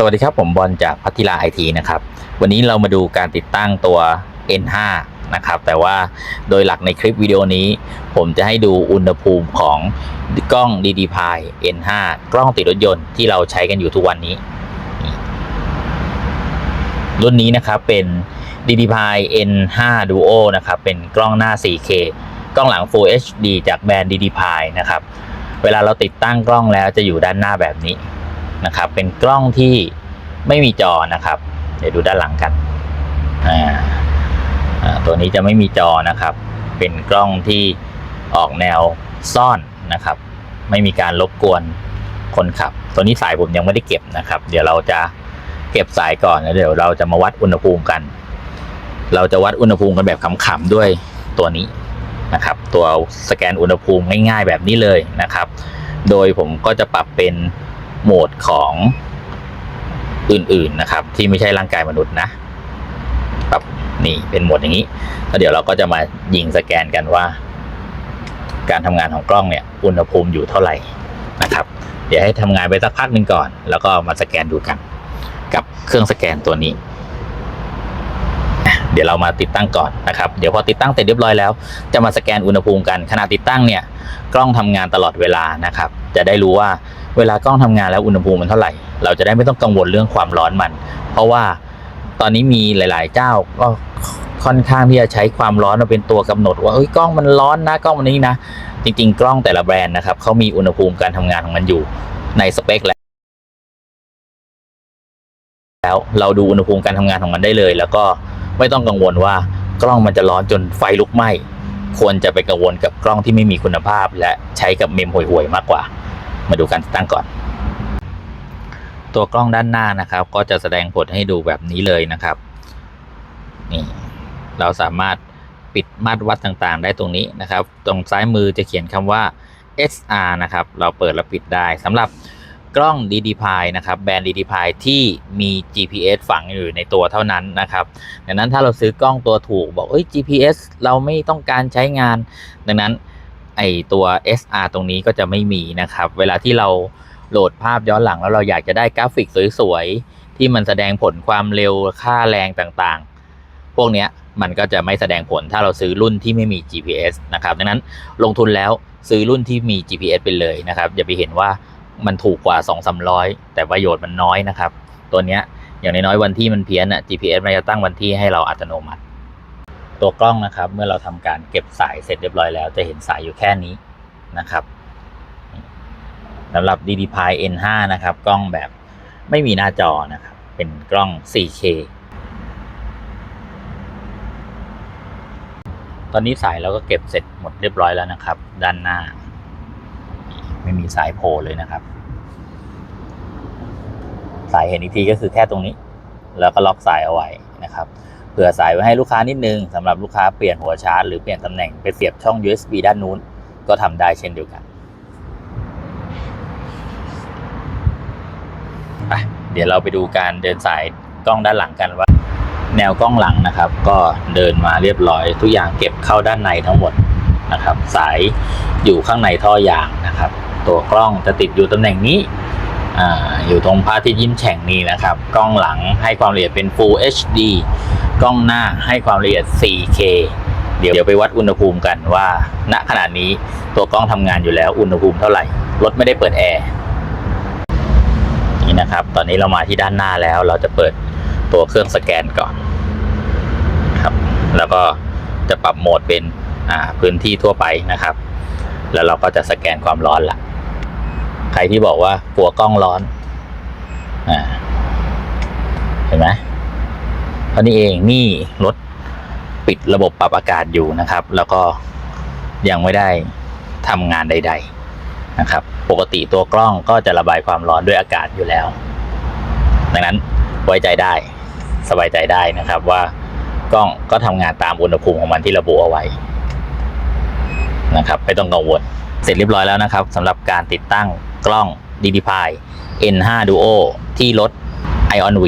สวัสดีครับ ผมบอลจากพัทิลาไอทีนะครับ วันนี้เรามาดูการติดตั้งตัว N5 นะครับ แต่ว่าโดยหลักในคลิปวิดีโอนี้ ผมจะให้ดูอุณหภูมิของกล้อง DDPI N5 กล้องติดรถยนต์ที่เราใช้กันอยู่ทุกวันนี้ รุ่นนี้นะครับเป็น DDPI N5 Duo นะครับ เป็นกล้องหน้า 4K กล้องหลัง Full HD จากแบรนด์ DDPI นะครับ เวลาเราติดตั้งกล้องแล้วจะอยู่ด้านหน้าแบบนี้ นะครับ เป็นกล้องที่ไม่มีจอนะครับ เดี๋ยวดูด้านหลังกันอ่าตัวนี้จะไม่มีจอนะครับ เป็นกล้องที่ออกแนวซ่อนนะครับ ไม่มีการรบกวนคนขับ ตัวนี้สายผมยังไม่ได้เก็บนะครับ เดี๋ยวเราจะเก็บสายก่อนแล้วเดี๋ยวเราจะมาวัดอุณหภูมิกัน เราจะวัดอุณหภูมิกันแบบขำๆด้วยตัวนี้นะครับ ตัวสแกนอุณหภูมิง่ายๆแบบนี้เลยนะครับ โดยผมก็จะปรับเป็น โหมดของอื่นๆนะครับ ที่ไม่ใช่ร่างกายมนุษย์นะปรับนี่เป็นโหมดอย่างนี้แล้วเดี๋ยวเราก็จะมายิงสแกนกันว่า การทำงานของกล้องเนี่ย อุณหภูมิอยู่เท่าไหร่นะครับ เดี๋ยวให้ทำงานไปสักพักหนึ่งก่อน แล้วก็มาสแกนดูกัน กับเครื่องสแกนตัวนี้เดี๋ยวเรามาติดตั้งก่อนนะครับ เดี๋ยวพอติดตั้งเสร็จเรียบร้อยแล้ว จะมาสแกนอุณหภูมิกันขณะติดตั้งเนี่ย กล้องทำงานตลอดเวลานะครับ จะได้รู้ว่า เวลากล้องทำงานแล้วอุณหภูมิมันเท่าไหร่ เราจะได้ไม่ต้องกังวลเรื่องความร้อนมัน เพราะว่าตอนนี้มีหลาย ๆ เจ้าก็ค่อนข้างที่จะใช้ความร้อนมาเป็นตัวกำหนด ว่าเอ้ยกล้องมันร้อนนะกล้องมันนี้นะ จริง ๆ กล้องแต่ละแบรนด์นะครับเขามีอุณหภูมิการทำงานของมันอยู่ในสเปคแล้วแล้วเราดูอุณหภูมิการทำงานของมันได้เลย แล้วก็ไม่ต้องกังวลว่ากล้องมันจะร้อนจนไฟลุกไหม้ควรจะไปกังวลกับกล้องที่ไม่มีคุณภาพ และใช้กับเมมห่วยๆมากกว่า มาดูการติดตั้งก่อน ตัวกล้องด้านหน้านะครับ ก็จะแสดงผลให้ดูแบบนี้เลยนะครับ นี่ เราสามารถปิดมาตรวัดต่างๆ ได้ตรงนี้นะครับ ตรงซ้ายมือจะเขียนคำว่า SR นะครับ เราเปิดและปิดได้สำหรับกล้อง DDPI นะครับ แบรนด์ DDPI ที่มี GPS ฝังอยู่ในตัวเท่านั้นนะครับ ดังนั้นถ้าเราซื้อกล้องตัวถูกบอกเอ้ย GPS เราไม่ต้องการใช้งาน ดังนั้น ไอตัว SR ตรงนี้ก็จะไม่มีนะครับ เวลาที่เราโหลดภาพย้อนหลังแล้วเราอยากจะได้กราฟิกสวยๆ ที่มันแสดงผลความเร็วค่าแรงต่างๆ พวกเนี้ยมันก็จะไม่แสดงผลถ้าเราซื้อรุ่นที่ไม่มี GPS นะครับ ดังนั้นลงทุนแล้วซื้อรุ่นที่มี GPS ไปเลยนะครับอย่าไปเห็นว่ามันถูกกว่า 2 3 0 0 แต่ประโยชน์มันน้อยนะครับ ตัวเนี้ยอย่างน้อยๆวันที่มันเพี้ยนอะ GPS มันจะตั้งวันที่ให้เราอัตโนมัติ ตัวกล้องนะครับ เมื่อเราทำการเก็บสายเสร็จเรียบร้อยแล้ว จะเห็นสายอยู่แค่นี้นะครับสำหรับ DDPI N5 นะครับ กล้องแบบไม่มีหน้าจอนะครับ เป็นกล้อง 4K ตอนนี้สายเราก็เก็บเสร็จหมดเรียบร้อยแล้วนะครับ ด้านหน้า ไม่มีสายโผล่เลยนะครับ สายเห็นอีกทีก็คือแค่ตรงนี้ แล้วก็ล็อกสายเอาไว้นะครับ ผื่อสายไว้ให้ลูกค้านิดนึงสำหรับลูกค้าเปลี่ยนหัวชาร์จหรือเปลี่ยนตำแหน่งไปเสียบช่อง USB ด้านนู้น ก็ทำได้เช่นเดียวกันเดี๋ยวเราไปดูการเดินสายกล้องด้านหลังกันว่า แนวกล้องหลังนะครับ ก็เดินมาเรียบร้อย ทุกอย่างเก็บเข้าด้านในทั้งหมดนะครับ สายอยู่ข้างในท่อยางนะครับ ตัวกล้องจะติดอยู่ตำแหน่งนี้ ออยู่ตรงพระอาทิตย์ยิ้มแฉ่งนี้นะครับ กล้องหลังให้ความละเอียดเป็น Full HD กล้องหน้าให้ความละเอียด 4K เดี๋ยวเดี๋ยวไปวัดอุณหภูมิกันว่า ณขณะนี้ตัวกล้องทำงานอยู่แล้วอุณหภูมิเท่าไหร่ รถไม่ได้เปิดแอร์นี่นะครับ ตอนนี้เรามาที่ด้านหน้าแล้ว เราจะเปิดตัวเครื่องสแกนก่อนครับ แล้วก็จะปรับโหมดเป็นพื้นที่ทั่วไปนะครับ แล้วเราก็จะสแกนความร้อนละ ใครที่บอกว่ากลัวกล้องร้อนอ่าเห็นไหมเพราะนี่เองนี่รถปิดระบบปรับอากาศอยู่นะครับ แล้วก็ยังไม่ได้ทำงานใด ๆนะครับ ปกติตัวกล้องก็จะระบายความร้อนด้วยอากาศอยู่แล้ว ดังนั้นไว้ใจได้สบายใจได้นะครับว่ากล้องก็ทำงานตามอุณหภูมิของมันที่ระบุเอาไว้นะครับ ไม่ต้องกังวลเสร็จเรียบร้อยแล้วนะครับสำหรับการติดตั้ง กล้อง DDPI N5 Duo ที่รถ Ion V